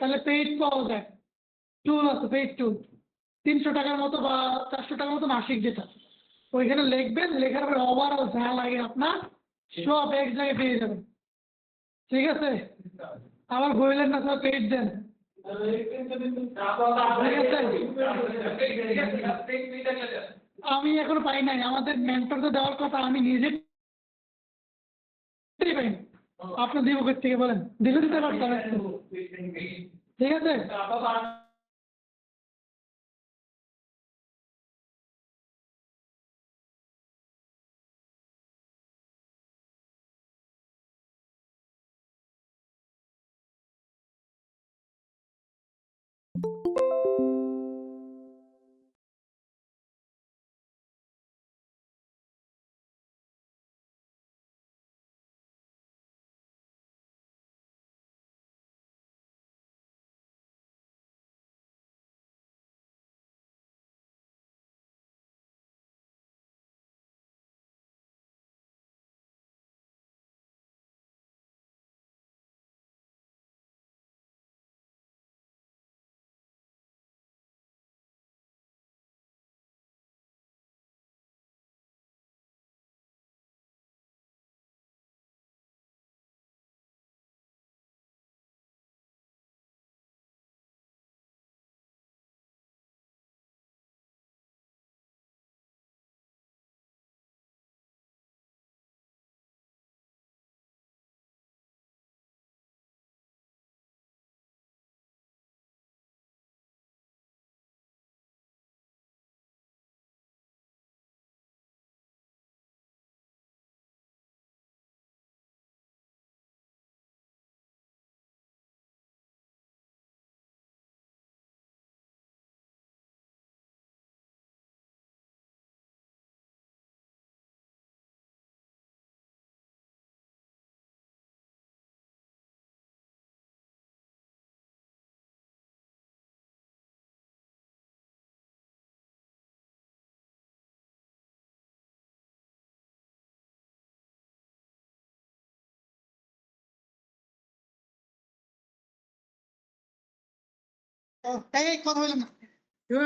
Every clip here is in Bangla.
তাহলে পেইড পাওয়া যায় টুল আছে পেইড টুল তিনশো টাকার মতো বা চারশো টাকার মতো মাসিক যেটা। ওইখানে লিখবেন, লেখার পরে ওভারঅল যা লাগে আপনার, সব এক জায়গায় পেয়ে যাবেন। ঠিক আছে? আবার বললেন না স্যার পেইড দেন। আমি এখনও পাই নাই। আমাদের মেন্টরদের দেওয়ার কথা আমি নিজে পাই আপনি দিব থেকে বলেন। দিলে দিতে পারতাম। ঠিক আছে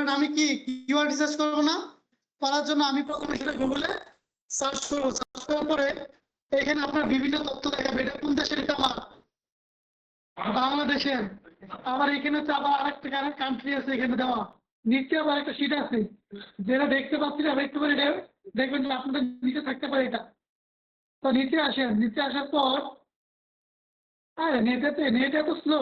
আমি কি কিওয়ার্ড রিসার্চ না? করার জন্য আমি প্রথমে সেটা গুগলে সার্চ সার্চ করার পরে এখানে আপনার বিভিন্ন তথ্য দেখাবে এটা কোন দেশের এটা আমার বাংলাদেশের। আবার এখানে আবার আরেকটা কান্ট্রি আছে এখানে দেওয়া। নিচে আবার একটা সিট আছে। যেটা দেখতে পাচ্ছি না একটু করে দেখ- দেখবেন যে আপনাদের নিচে থাকতে পারে এটা। তো নিচে আসেন। নিচে আসার পর আরে নেটেতে নেট এত স্লো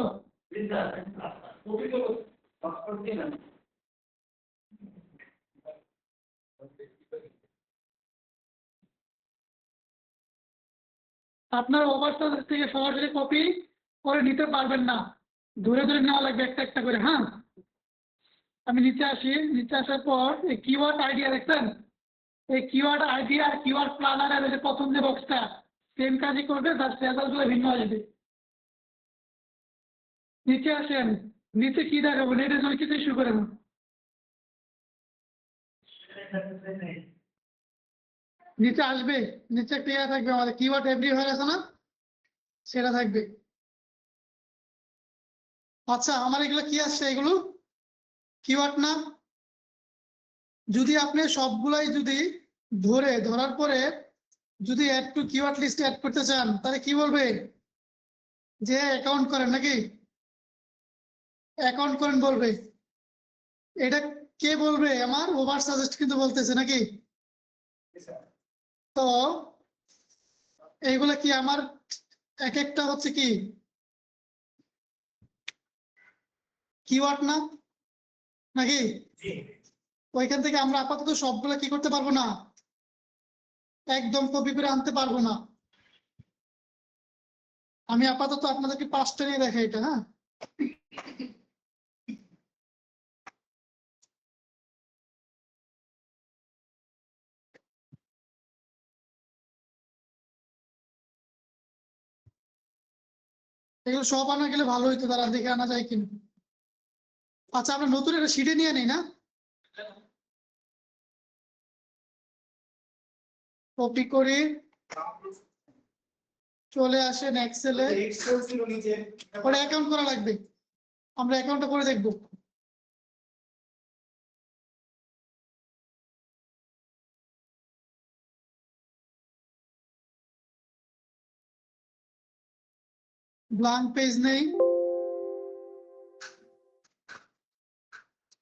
আপনার ওভারচার্জ থেকে সরাসরি কপি করে নিতে পারবেন না। ধরে ধরে নেওয়া লাগবে একটা একটা করে হ্যাঁ? আমি নিচে আসি, নিচে আসার পর এই কিওয়ার্ড আইডিয়া দেখছেন? এই কিওয়ার্ড আইডিয়া আর কিওয়ার্ড প্ল্যানার আর যে প্রথম যে বক্সটা সেম কাজই করবে, তার রেজাল্টগুলো ভিন্ন আসবে। নিচে আসেন। নিচে কি দেখাবো? নেটের জন্য কিছু ইস্যু করে না নিচে আসবে। নিচে একটা থাকবে আমাদের। কিওয়ার্ড হয়ে আছে না? সেটা থাকবে। আচ্ছা আমার এগুলো কি আসছে এগুলো? কিওয়ার্ড না? যদি আপনি সবগুলাই যদি ধরে, ধরার পরে যদি add to keyword list add করতে চান, তাহলে কি বলবে? যে অ্যাকাউন্ট করেন নাকি? অ্যাকাউন্ট করেন বলবে। এটা কে বলবে? আমার ওভার সাজেস্ট কিন্তু বলতেছে নাকি? তো এইগুলা কি আমার এক একটা হচ্ছে কি? কিওয়ার্ড না? নাকি? ওইখান থেকে আমরা আপাতত সবগুলো কি করতে পারব না? একদম কপি করে আনতে পারব না। আমি আপাতত আপনাদেরকে পাঁচটা নিয়ে দেখাই এটা হ্যাঁ? এগুলো সব আনা গেলে ভালো হইতো তারা দেখে আনা যায় কিনা। আচ্ছা আমরা নতুন একটা সিটে নিয়ে নেই না? কপি করে চলে আসেন এক্সেলে ওটা অ্যাকাউন্ট করা লাগবে। আমরা অ্যাকাউন্টটা করে দেখব। ব্লাঙ্ক পেজ নেই।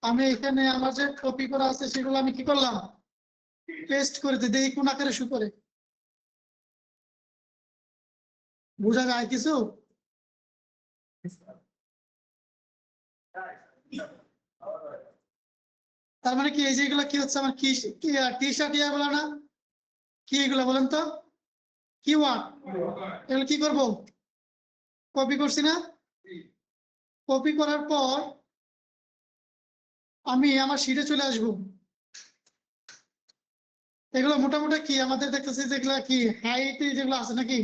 আমি এখানে আমার যে কপি করা আছে সেগুলো আমি কি করলাম? পেস্ট করে দিই, দেখি কোন আকারে শু করে। বোঝা যায় কিছু? তার মানে কি, এই যে এগুলো কি হচ্ছে? আমার কি টি শার্ট ইয়া বলো না। কি এগুলো বলেন তো? কি ওয়ার্ড এগুলো কি করব? কপি করছি না? কপি করার পর আমি আমার শিটে চলে আসব। এগুলো মোটামুটি কি? আমাদের দেখতেছি যেগুলো কি? হাইট যেগুলো আছে নাকি?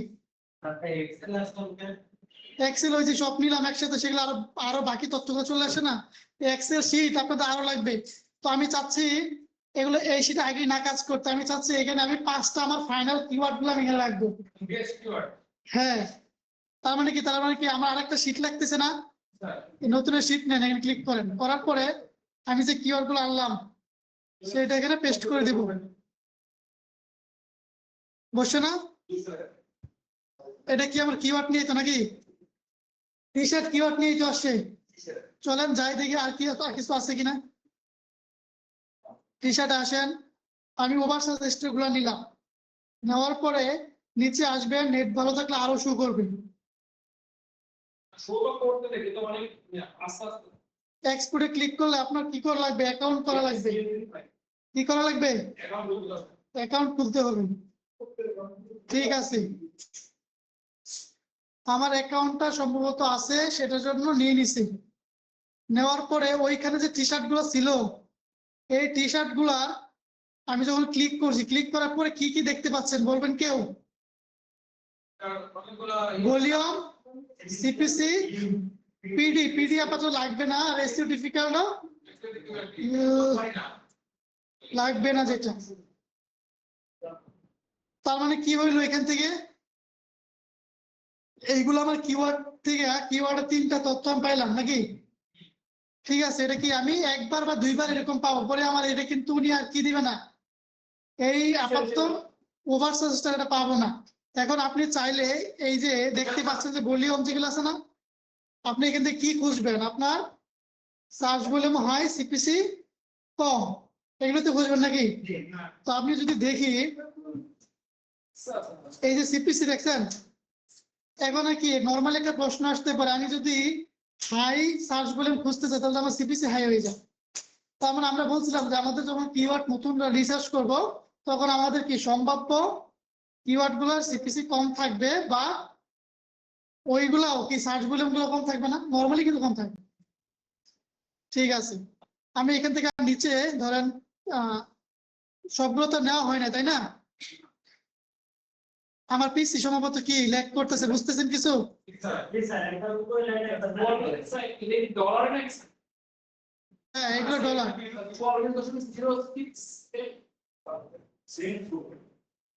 এক্সেল ওই যে সব নিলাম একসাথে সেগুলো আরও আরও বাকি তথ্যগুলো চলে আসে না? এক্সেল শিট আপনাদের আরও লাগবে। তো আমি চাচ্ছি এগুলো এই শিটে আগে না কাজ করতে আমি চাচ্ছি এখানে আমি পাঁচটা আমার ফাইনাল কিওয়ার্ডগুলো আমি এখানে রাখব। হ্যাঁ। তার মানে কি? তার মানে কি? আমার আরেকটা শিট লাগতেছে না? নতুন শিট নেন, এখানে ক্লিক করেন। করার পরে আমি যে কিওয়ার্ডগুলো আনলাম, সেটা এখানে পেস্ট করে দিব। বসছে না? এটা কি আমার কিওয়ার্ড নিয়ে তো নাকি? টি শার্ট কিওয়ার্ড নিয়েই তো আসছে। চলেন, যাই দেখি আর কি আর কিছু আছে কিনা। টি শার্ট আসেন। আমি ওভার সাইজগুলো নিলাম। নেওয়ার পরে নিচে আসবেন নেট ভালো থাকলে আরও শু করবে এক্সপোর্টে ক্লিক করলে আপনার কি করা লাগবে? অ্যাকাউন্ট করা লাগবে। কি করা লাগবে? অ্যাকাউন্ট খুলতে হবে। ঠিক আছে। আমার অ্যাকাউন্টটা সম্ভবত আছে সেটার জন্য নিয়ে নিছি। নেওয়ার পরে ওইখানে যে টি শার্টগুলো ছিল এই টি শার্টগুলা আমি যখন ক্লিক করছি ক্লিক করার পরে কি কি দেখতে পাচ্ছেন বলবেন কেউ? ভলিউম সিপিসি পিডি পিডি আপাতত লাগবে না আর এসিও ডিফিকাল্ট লাগবে না যেটা। তার মানে কি হইল এখান থেকে? এইগুলো আমার কিওয়ার্ড থেকে কিওয়ার্ডের তিনটা তথ্য আমি পাইলাম নাকি? ঠিক আছে এটা কি আমি একবার বা দুইবার এরকম পাবো? পরে আমার এটা কিন্তু উনি আর কি দিবে না। এই আপাতত ওভার সাজেস্টার এটা পাবো না। এখন আপনি চাইলে এই যে দেখতে পাচ্ছেন যে ভলিউম যেগুলো আছে না আপনি এখান থেকে কি খুঁজবেন? আপনার সার্চ ভলিউম হাই সিপিসি কম এগুলোতে খুঁজবেন নাকি? তো আপনি যদি দেখি এই যে সিপিসি দেখছেন এখন কি নর্মাল একটা প্রশ্ন আসতে পারে আমি যদি হাই সার্চ ভলিউম খুঁজতে চাই তাহলে আমার সিপিসি হাই হয়ে যায়। তার মানে আমরা বলছিলাম যে আমাদের যখন কিওয়ার্ড নতুন রিসার্চ করব তখন আমাদের কি সম্ভাব্য কিওয়ার্ডগুলোর সিপিসি কম থাকবে বা ওইগুলাও কি সার্চ ভলিউম কম থাকবে না? নর্মালি কিন্তু কম থাকবে। ঠিক আছে। আমি এখান থেকে নিচে ধরেন সবগুলো তো নেওয়া হয় না, তাই না? আমার পিসি সম্ভবত কি ল্যাগ করতেছে, বুঝতেছেন কিছু? হ্যাঁ এগুলো ডলার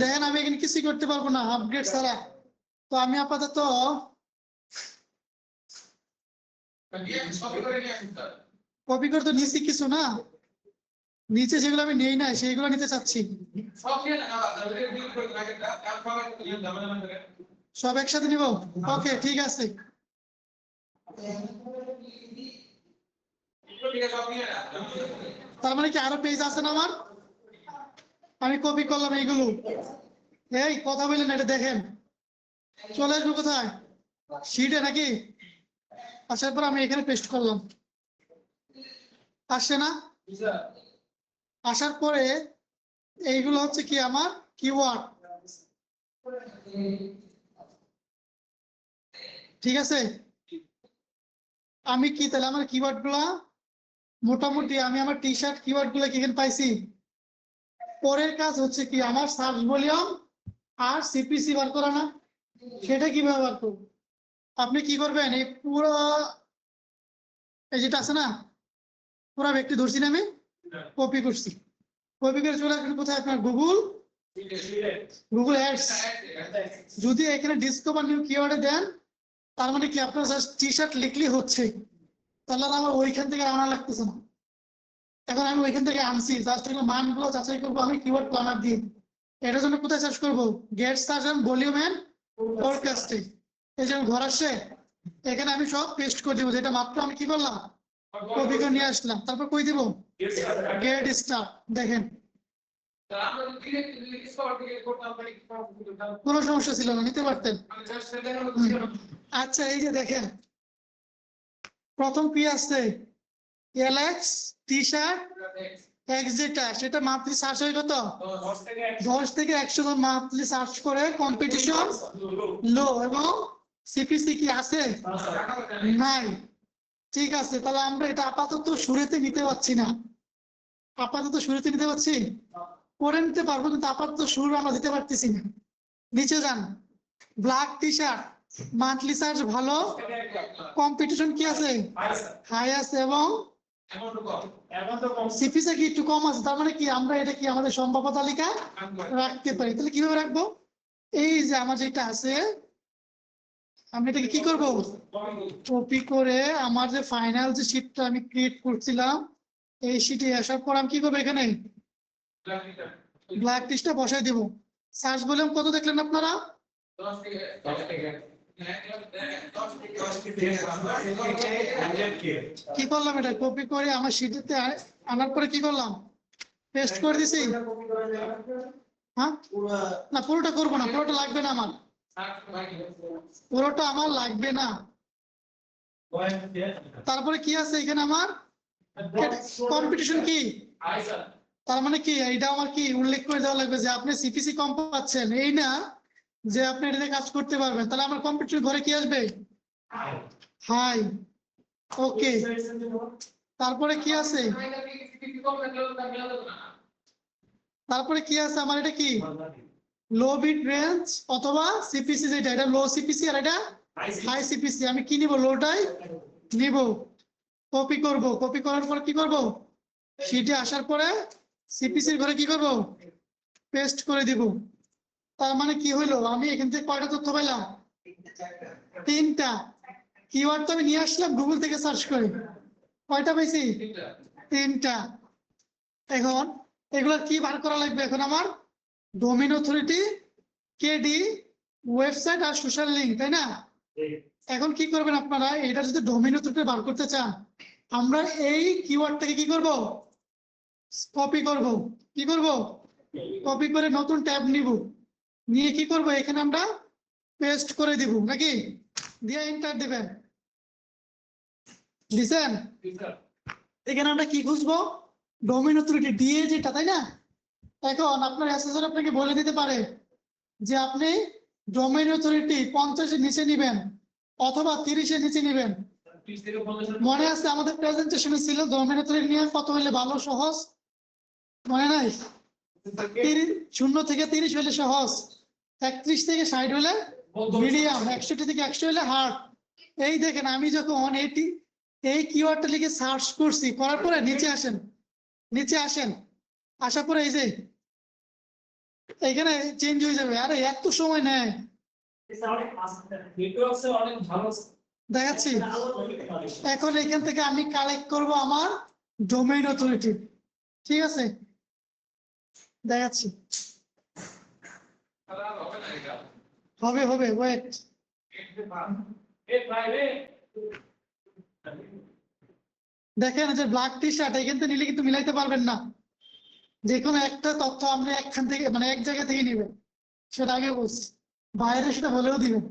দেখেন, আমি এখানে কিছুই করতে পারব না আপগ্রেড ছাড়া। তো আমি আপাতত কপি করতে নিছি কিছু না। নিচে যেগুলো আমি নেই না, সেইগুলো নিতে চাচ্ছি। সব করে একসাথে নিব? ওকে, ঠিক আছে। তার মানে কি আরও পেজ আছে না আমার? আমি কপি করলাম এইগুলো। এই, কথা বললেন এটা দেখেন। চলে আসব কোথায়? শিটে নাকি? আসার পর আমি এখানে পেস্ট করলাম। আসছে না? আসার পরে এইগুলো হচ্ছে কি আমার? কিওয়ার্ড ঠিক আছে? আমি কি, তাহলে আমার কিওয়ার্ডগুলা? মোটামুটি আমি আমার টি শার্ট কিওয়ার্ডগুলা কি পাইছি? পরের কাজ হচ্ছে কি, আমার সার্চ ভলিউম আর সিপিসি বার করা না। সেটা কীভাবে বার করব? আপনি কি করবেন, এই পুরো, এই যেটা আছে না, পুরো ব্যক্তি ধরছি না আমি কপি করছি। কপি করে চলে আসবেন কোথায়? আপনার গুগল গুগল অ্যাডস যদি এখানে ডিসকভার নিউ কিওয়ার্ডে দেন, তার মানে কি আপনার টি শার্ট লিখলেই হচ্ছে। তাহলে আমার ওইখান থেকে আনা লাগতেছে না। এখন আমি ওইখান থেকে আনছি জাস্ট এগুলো মানগুলো যাচাই করব, আমি কিওয়ার্ড প্ল্যানার দিয়ে এটার জন্য কোথায় সার্চ করব? Get search and volume and forecasting এই যে ঘর আসছে, এখানে আমি সব পেস্ট করে দিব, যেটা মাত্র আমি কি করলাম? কপি করে নিয়ে আসলাম। তারপর কই দিব? গেট স্টার দেখেন। কোনো সমস্যা ছিল না, নিতে পারতেন। আচ্ছা এই যে দেখেন। প্রথম কি আসছে? এলএক্স টি শার্ট এক্স সেটা মান্থলি সার্চ হয়ে কত? দশ থেকে একশো মান্থলি সার্চ করে কম্পিটিশন লো এবং সিপিসি কি আছে? নাই। ঠিক আছে তাহলে আমরা এটা আপাতত শুরুতে নিতে পারছি না। আপাতত শুরুতে নিতে পারছি? পরে নিতে পারব কিন্তু আপাতত শুরু আমরা দিতে পারতেছি না। নিচে যান। Black T shirt monthly search ভালো। কম্পিটিশন কি আছে? হাই আছে এবং সিপিসি কি একটু কম আছে? তার মানে কি আমরা এটা কি আমাদের সম্ভাব্য তালিকা রাখতে পারি? তাহলে কীভাবে রাখব? এই যে আমার যেটা আছে আমি এটাকে কি করব? কপি করে আমার যে ফাইনাল যে শিটটা আমি ক্রিয়েট করছিলাম এই শিটে আসার পর আমি কি করব এখানে? ব্ল্যাক টিসটা বসাই দিব। সার্চ ভলিউম কত দেখলেন আপনারা? কি করলাম এটা? কপি করে আমার আনার পরে কি করলাম? করে দিছি। হ্যাঁ? না, পুরোটা করব না, পুরোটা লাগবে না আমার। পুরোটা আমার লাগবে না। তারপরে কি আছে এখানে আমার? কম্পিটিশন কি? তার মানে কি এটা আমার কি উল্লেখ করে দেওয়া লাগবে যে আপনি সিপিসি কম পাচ্ছেন। এই না যে আপনি এটাতে কাজ করতে পারবেন। তাহলে আমার কম্পিটিশন ঘরে কি আসবে? হাই ওকে তারপরে কি আছে? তারপরে কি আছে? আমার এটা কি? লো বিট রেঞ্জ অথবা সিপিসি যেটা, এটা লো সিপিসি আর এটা হাই সিপিসি আমি কি নিব? লোটাই নিব। কপি করব। কপি করার পর কি করব? শিটে আসার পরে সিপিসির ঘরে কি করব? পেস্ট করে দিব। তার মানে কি হইল? আমি এখান থেকে কয়টা তথ্য পাইলাম? তিনটা। কিওয়ার্ড তো আমি নিয়ে আসলাম গুগল থেকে সার্চ করে। কয়টা পাইছি? তিনটা। এখন এগুলো কি বার করা লাগবে? এখন আমার ডোমেন অথরিটি কেডি ওয়েবসাইট আর সোশ্যাল লিঙ্ক তাই না? এখন কি করবেন আপনারা? এটা যদি ডোমেন অথরিটি বার করতে চান, আমরা এই কিওয়ার্ডটাকে কি করব? কপি করব। কি করব? কপি করে নতুন ট্যাব নিব। নিয়ে কি করব? এখানে আমরা পেস্ট করে দিব নাকি? দিয়ে এন্টার দিবেন। দিছেন এখানে আমরা কি খুঁজবো? ডোমেন অথরিটি ডিএ যেটা তাই না? এখন আপনার অ্যাসেসর আপনাকে বলে দিতে পারে যে আপনি ডোমেন অথরিটি পঞ্চাশের নিচে নিবেন অথবা তিরিশের নিচে নিবেন। মনে আছে আমাদের প্রেজেন্টেশনে ছিল ডোমেন অথরিটি নিয়ে কত হলে ভালো সহজ? মনে নাই? শূন্য থেকে তিরিশ হলে সহজ। একত্রিশ থেকে ষাট হলে মিডিয়াম একষট্টি থেকে একশো হলে হার্ড এই দেখেন আমি যখন এইটি এই কিওয়ার্ডটা লিখে সার্চ করছি করার পরে নিচে আসেন নিচে আসেন আসার পরে এই যে এখানে চেঞ্জ হয়ে যাবে। আরে এত সময় নেয়। দেখাচ্ছি। এখন এখান থেকে আমি কালেক্ট করব আমার ডোমেইন অথরিটি ঠিক আছে? দেখাচ্ছি। হবে হবে ওয়েট দেখেন যে ব্ল্যাক টি শার্ট এখান থেকে নিলে কিন্তু মিলাইতে পারবেন না। যে কোনো একটা তথ্য আপনি একখান থেকে মানে এক জায়গা থেকে নেবেন। সেটা আগে বলছি। বাইরে সেটা বলেও দিবেন।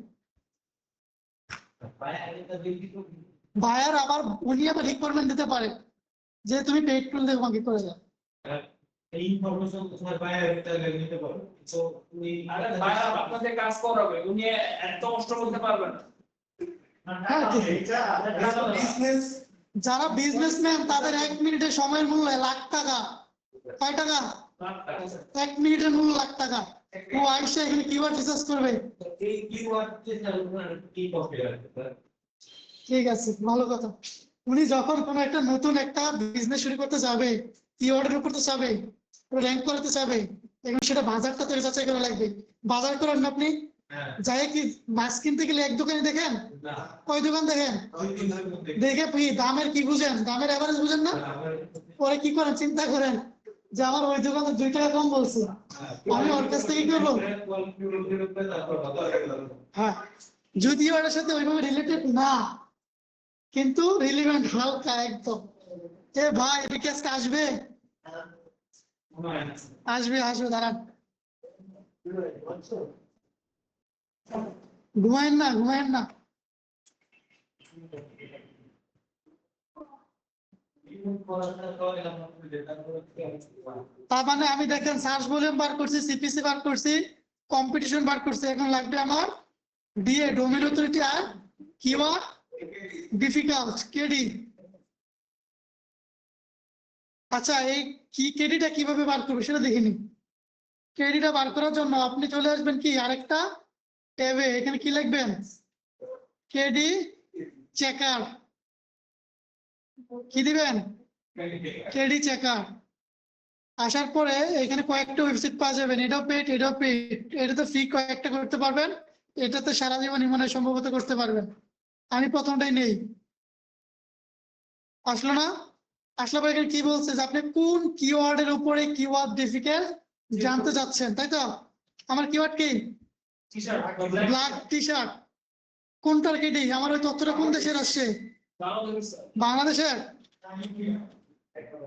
বায়ার আবার উনি আবার রিকোয়ারমেন্ট দিতে পারে যে তুমি পেড টুল দিয়ে আমাকে করে দাও। এই ইনফরমেশন তোমার বাইরে থেকে নিতে পারো। তো তুমি আরে ভাই আপনাদের কাজ করাবে উনি এত কষ্ট করতে পারবেন না। হ্যাঁ, বিজনেস যারা বিজনেসম্যান তাদের এক মিনিটের সময়ের মূল্য লাখ টাকা। কয় টাকা? এক মিনিটের মূল্য লাখ টাকা। ও আইসে এখানে কিওয়ার্ড রিসার্চ করবে। এই কিওয়ার্ড কি ঠিক আছে ভালো কথা। উনি যখন কোনো একটা নতুন একটা বিজনেস শুরু করতে যাবে কিওয়ার্ডের উপর তো যাবে র্যাঙ্ক করাতে যাবে এবং সেটা বাজারটা তো যাচাই করা লাগবে। বাজার করেন না আপনি? হ্যাঁ। যাই কি মাছ কিনতে গেলে এক দোকানে দেখেন? কয় দোকান দেখেন? দেখে। দামের কি বুঝেন? দামের এভারেজ বুঝেন না? পরে কি করেন? চিন্তা করেন যে আমার ওই দোকানে দুই টাকা কম বলছে। আমি ওর কাছ থেকে করব? হ্যাঁ যদিও এটার সাথে ওইভাবে রিলেটেড না কিন্তু রিলিভেন্ট হালকা একদম। এ ভাই আজকে আসবে? আসবে আসবে, দাঁড়ান। ঘুমায়েন না ঘুমায়েন না। তার মানে আমি দেখেন, সার্চ ভলিউম বার করছি সিপিসি বার করছি কম্পিটিশন বার করছি, এখন লাগবে আমার ডিএ ডোমেন অথরিটি আর কিওয়ার্ড ডিফিকাল্ট কেডি আচ্ছা এই কি কেডিটা কীভাবে বার করবে সেটা দেখিনি। কেডিটা বার করার জন্য আপনি চলে আসবেন কি আরেকটা? ট্যাবে এখানে কি লিখবেন? KD checker. কি দিবেন? KD checker. আসার পরে এখানে কয়েকটা ওয়েবসাইট পাওয়া যাবেন এটাও পেড এটাও পেড এটাতে ফ্রি কয়েকটা করতে পারবেন, এটাতে সারা জীবনই মনে সম্ভবত করতে পারবেন। আমি প্রথমটাই নেই। আসলো না? আসলে এখানে কি বলছে যে আপনি কোন কিওয়ার্ডের উপরে কিওয়ার্ড ডিফিকাল্ট জানতে চাচ্ছেন তাই তো? আমার কিওয়ার্ড কি? ব্ল্যাক টি শার্ট কোনটার কেডি আমার ওই তথ্যটা কোন দেশের আসছে? বাংলাদেশের?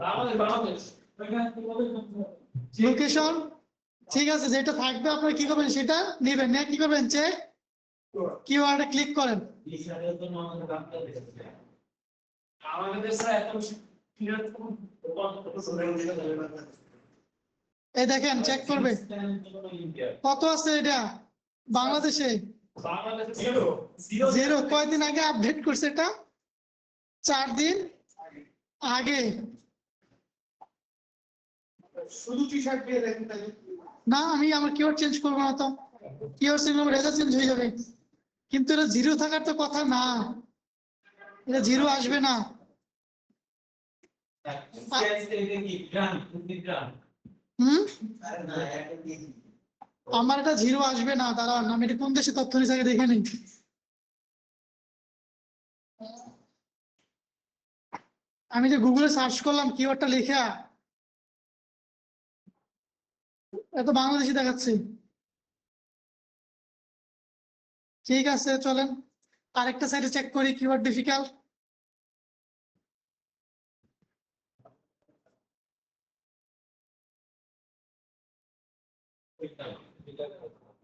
বাংলাদেশ বাংলাদেশ। লোকেশন ঠিক আছে যেটা থাকবে আপনার কি করবেন সেটা নেবেন। কি করবেন? চেক কিওয়ার্ডে ক্লিক করেন। আমাদের দেশে এত এই দেখেন চেক করবে। কত আছে এটা? বাংলাদেশে? জিরো। কয়দিন আগে আপডেট করছে এটা? চার দিন আগে। না, আমি আমার কিওয়ার্ড চেঞ্জ করব না তো। কিওয়ার্ড চেঞ্জ করব রেজাল্ট চেঞ্জ হয়ে যাবে। কিন্তু এটা জিরো থাকার তো কথা না। এটা জিরো আসবে না। আমার এটা জিরো আসবে না তারা আমি এটা কোন দেশে তথ্য নিচ্ছে দেখে নিই? আমি যে গুগলে সার্চ করলাম কিওয়ার্ডটা লেখা এত বাংলাদেশি দেখাচ্ছে। ঠিক আছে চলেন। আরেকটা সাইডে চেক করি কিওয়ার্ড ডিফিকাল্ট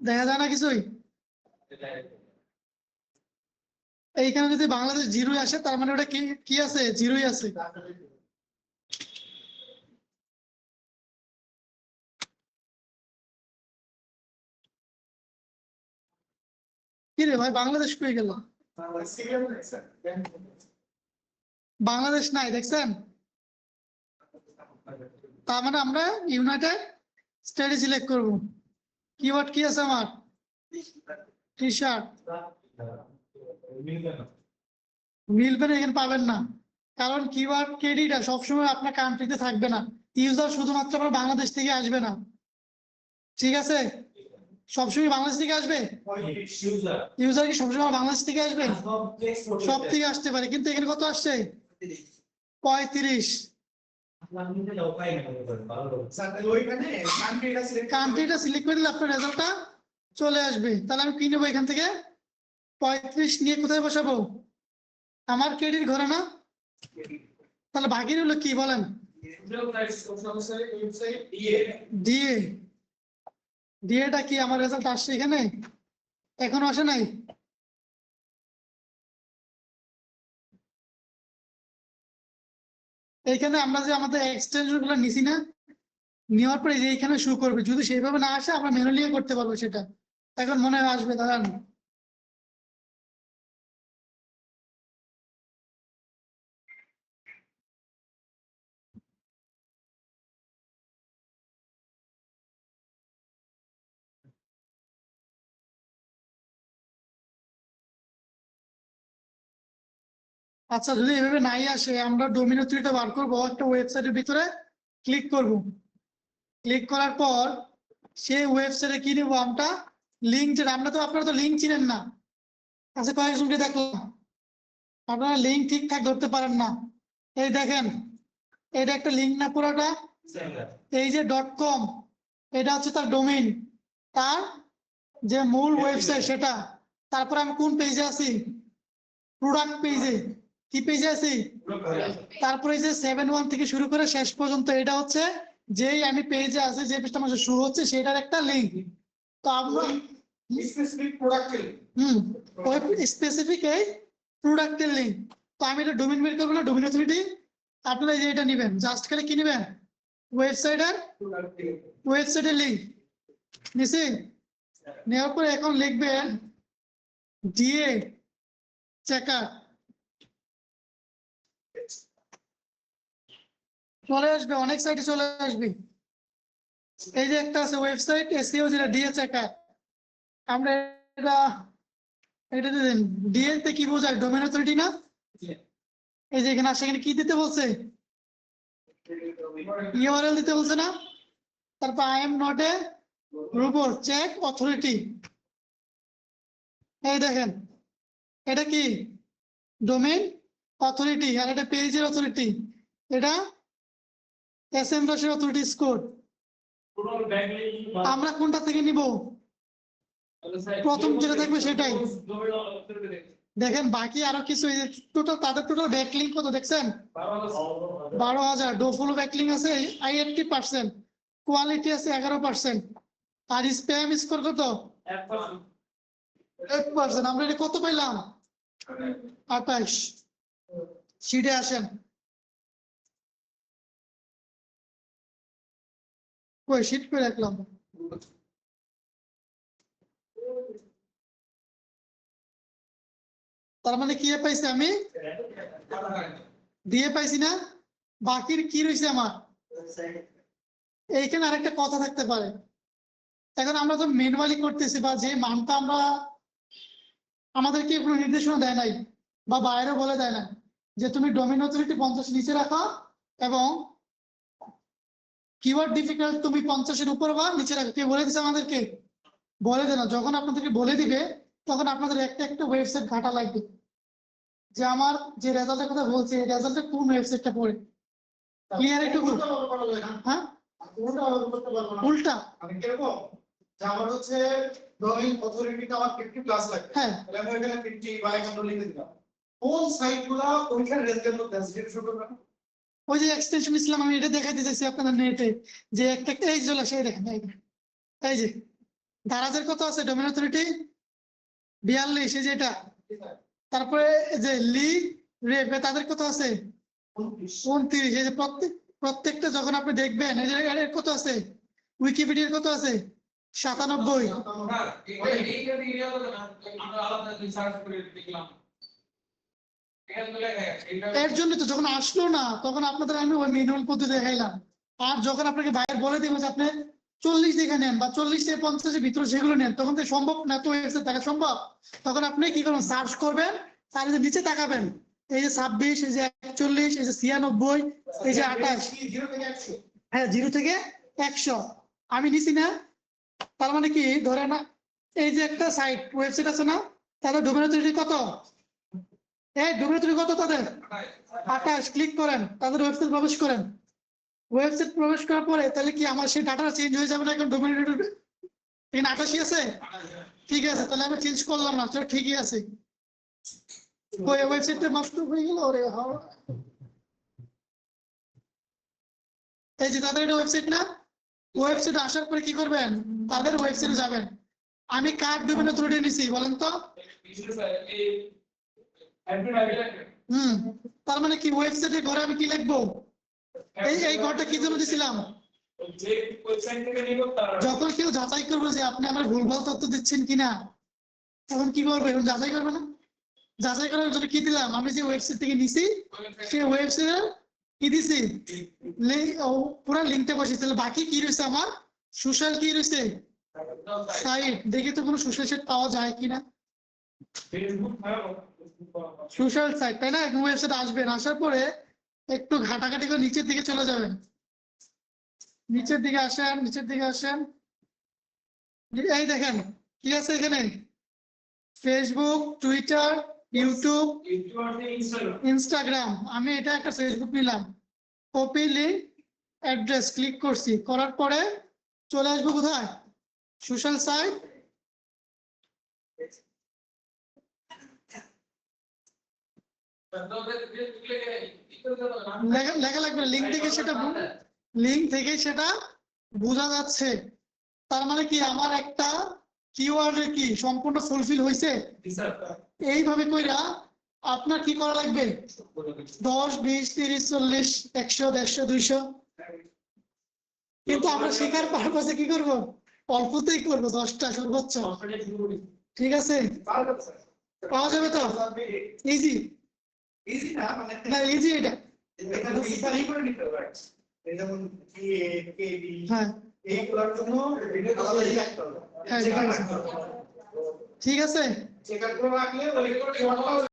দেখা যায় না কিছুই? এইখানে যদি বাংলাদেশ জিরোই আসে, তার মানে ওটা কি আছে? জিরোই আছে। কি রে ভাই, বাংলাদেশ কই গেল? বাংলাদেশ নাই, দেখছেন? তার মানে আমরা ইউনাইটেড স্টেটে সিলেক্ট করব। কিওয়ার্ড কি আছে আমার? টি শার্ট মিলবে না, এখানে পাবেন না। কারণ কিওয়ার্ড কেডিটা সবসময় আপনার কান্ট্রিতে থাকবে না। ইউজার শুধুমাত্র আমার বাংলাদেশ থেকে আসবে না। ঠিক আছে? সবসময় বাংলাদেশ থেকে আসবে? ইউজার কি সবসময় বাংলাদেশ থেকে আসবে? সব থেকে আসতে পারে। কিন্তু এখানে কত আসছে? পঁয়ত্রিশ। চলে আসবে। তাহলে আমি নেব এখান থেকে? পঁয়ত্রিশ নিয়ে কোথায় বসাবো? আমার ক্রেডিট ঘরে না? তাহলে বাকির হলো কি বলেন? দিয়ে। দিয়েটা কি? আমার রেজাল্ট আসছে এখানে? এখনও আসে নাই? এইখানে আমরা যে আমাদের এক্সটেনশনগুলো নিছি না, নেওয়ার পরে যে এখানে শু করবে, যদি সেইভাবে না আসে আমরা ম্যানুয়ালি করতে পারব সেটা। এখন মনে আসবে, দাঁড়ান। আচ্ছা যদি এভাবে নাই আসে আমরা ডোমিনো থ্রিটা বার করব একটা ওয়েবসাইটের ভিতরে ক্লিক করব। ক্লিক করার পর সেই ওয়েবসাইটে কি নেব আমরা? লিঙ্ক যেটা আমরা তো আপনারা তো লিঙ্ক চিনেন না। আচ্ছা কয়েকজনকে দেখলাম। আপনারা লিঙ্ক ঠিকঠাক ধরতে পারেন না। এই দেখেন এটা একটা লিঙ্ক না পুরোটা? এই যে ডট কম এটা হচ্ছে তার ডোমিন তার যে মূল ওয়েবসাইট সেটা। তারপর আমি কোন পেজে আছি? প্রোডাক্ট পেজে কি পেজে আছি? তারপরে এই যে সেভেন ওয়ান থেকে শুরু করে শেষ পর্যন্ত এটা হচ্ছে যেই আমি পেজে আছে যে পেজটা আমার শুরু হচ্ছে সেটার একটা লিঙ্ক তো আমরা হুম ওই স্পেসিফিক এই প্রোডাক্টের লিঙ্ক তো আমি এটা ডোমেন বের করব না ডোমেন অথরিটি আপনারা যে এটা নেবেন। জাস্ট কি নেবেন? ওয়েবসাইটের ওয়েবসাইটের লিঙ্ক নিছি? নেওয়ার পরে এখন লিখবেন ডিএ চেকার চলে আসবে, অনেক সাইটে চলে আসবে। এই যে একটা আছে ওয়েবসাইট এসিও যেটা ডিএ চেকার আমরা এটা এটা দিন। ডিএ তে কি বোঝায়? ডোমেন অথরিটি না? এই যে এখানে আসে, এখানে কি দিতে বলছে? ইউআরএল দিতে বলছে না? তারপর I am not a robot check authority এই দেখেন, এটা কি? ডোমেইন অথরিটি আর এটা পেজের অথরিটি এটা এস এম স্কোর আমরা কোনটা থেকে নিব? প্রথম যেটা থাকবে সেটাই। দেখেন, বাকি আরও কিছু টোটাল তাদের টোটাল ব্যাকলিং কত দেখছেন? বারো হাজার। ডোফুল ব্যাকলিং আছে আই এইটটি পার্সেন্ট কোয়ালিটি আছে, এগারো পার্সেন্ট আর স্প্যাম স্কোর কত? এইট পার্সেন্ট আমরা এটা কত পাইলাম? আঠাশ। সিটে আসেন। কই সিট করে রাখলাম তার মানে কি পাইছি আমি দিয়ে পাইছি না বাকির কি রয়েছে আমার এইখানে আরেকটা কথা থাকতে পারে এখন আমরা তো ম্যানুয়ালি করতেছি বা যে মানটা আমরা আমাদেরকে কোনো নির্দেশনা দেয় নাই বা বাইরে বলে দেয় না যে তুমি ডোমিন অথরিটি পঞ্চাশ নিচে রাখো এবং কিওয়ার্ড ডিফিকাল্ট তুমি পঞ্চাশের উপর বা নিচে রাখো। কে বলে দিছে আমাদেরকে? বলে দেয় না। যখন আপনাদেরকে বলে দিবে, তখন আপনাদের একটা একটা ওয়েবসাইট ঘাটা লাগবে। যে আমার যে রেজাল্টের কথা বলছি, এই রেজাল্টে কোন ওয়েবসাইটটা পড়ে? ক্লিয়ার একটু হ্যাঁ? উল্টা। আমি কীরকম যে আমার হচ্ছে ডোমেইন অথরিটিটা আমার 50 প্লাস লাগবে হ্যাঁ। তাহলে আমি ওখানে 50 বা 100 লিখে দিলাম কোন সাইটগুলো ওইখানে রেজাল্ট করতে আছে সেটা শুরু করবেন ওই যে এক্সটেনশন ইসলাম আমি এটা দেখাইতে চাইছি আপনাদের নেটে যে একটা একটা এই চলে আসে এই দেখেন এই যে দারাজের কত আছে ডোমেন অথরিটি বিয়াল্লিশ এই যে এটা তারপরে যে লি রেপ তাদের কত আছে উনত্রিশ এই যে প্রত্যেক প্রত্যেকটা যখন আপনি দেখবেন এই যে এর কত আছে উইকিপিডিয়ার কত আছে সাতানব্বই এর জন্য তো যখন আসলো না, তখন আপনাদের আমি ওই ম্যানুয়াল পদ্ধতি দেখাইলাম। আর যখন আপনাকে বাইরে বলে দিব যে আপনি চল্লিশ দেখে নেন বা চল্লিশ থেকে পঞ্চাশের ভিতরে সেগুলো নেন, তখন তো সম্ভব না তো ওয়েবসাইট দেখা সম্ভব। তখন আপনি কি করবেন সার্চ করবেন, তার নিচে তাকাবেন। এই যে ছাব্বিশ, এই যে একচল্লিশ, এই যে ছিয়ানব্বই, এই যে আঠাশ। হ্যাঁ জিরো থেকে একশো। আমি নিছি না। তার মানে কি ধরে না, এই যে একটা সাইট ওয়েবসাইট আছে না তাদের ডোমেন কত? এই অথরিটি কত তাদের? আঠাশ ক্লিক করেন, তাদের ওয়েবসাইট প্রবেশ করেন। ওয়েবসাইট প্রবেশ করার পরে তাহলে কি আমার সেই ডাটা চেঞ্জ হয়ে যাবে না এখন ডোমেন এখানে আটাশি আছে? ঠিক আছে, তাহলে আমি চেঞ্জ করলাম না চলো ঠিকই আছে। ওই ওয়েবসাইটটা নষ্ট হয়ে গেল? ওরে। এই যে তাদের এটা ওয়েবসাইট না? ওয়েবসাইটে আসার পরে কি করবেন? তাদের ওয়েবসাইটে যাবেন। আমি কার ডোমেনে ত্রুটি নিছি, বলেন তো? হুম, তার মানে কি ওয়েবসাইটে ঘরে আমি কি লিখব? এই এই ঘরটা কি জন্য দিছিলাম? যখন কেউ যাচাই করবে যে আপনি আমার ভুলভাল তথ্য দিচ্ছেন কিনা, তখন কি করবে? এখন যাচাই করবে না? যাচাই করার জন্য কি দিলাম? আমি যে ওয়েবসাইট থেকে নিছি সেই ওয়েবসাইটে কি দিছি? পুরো লিঙ্কটা বসেছি তাহলে বাকি কি রয়েছে আমার? সোশ্যাল কি রয়েছে? সাইট দেখি তো কোনো সোশ্যাল সাইট পাওয়া যায় কিনা। ফেসবুক সোশ্যাল সাইট তাই না? ওয়েবসাইট আসবেন। আসার পরে একটু ঘাটাঘাটি করে নিচের দিকে চলে যাবেন। নিচের দিকে আসেন, নিচের দিকে আসেন। এই দেখেন, কি আছে এখানে? ফেসবুক টুইটার ইউটিউব ইনস্টাগ্রাম আমি এটা একটা ফেসবুক নিলাম। কপি লিঙ্ক অ্যাড্রেস ক্লিক করছি। করার পরে চলে আসব কোথায়? সোশ্যাল সাইট লেখা লাগবে লিঙ্ক থেকে সেটা লিঙ্ক থেকে সেটা বোঝা যাচ্ছে। তার মানে কি? আমার একটা কিওয়ার্ড কি সম্পূর্ণ ফুলফিল হয়েছে এইভাবে কইরা আপনার কি করা লাগবে? দশ, বিশ, তিরিশ, চল্লিশ, একশো, দেড়শো, দুইশো। কিন্তু আমরা শেখার পারপাসে কি করব? অল্পতেই করব, দশটা সর্বোচ্চ। ঠিক আছে? পাওয়া যাবে তো? ইজি না, মানে না ইজি এটা করে নিতে পারে। যেমন কে, কে, বি, হ্যাঁ জন্য আলাদা ইয়ে রাখতে হবে। হ্যাঁ, চেকার ঠিক আছে। চেকার করে রাখলে ওই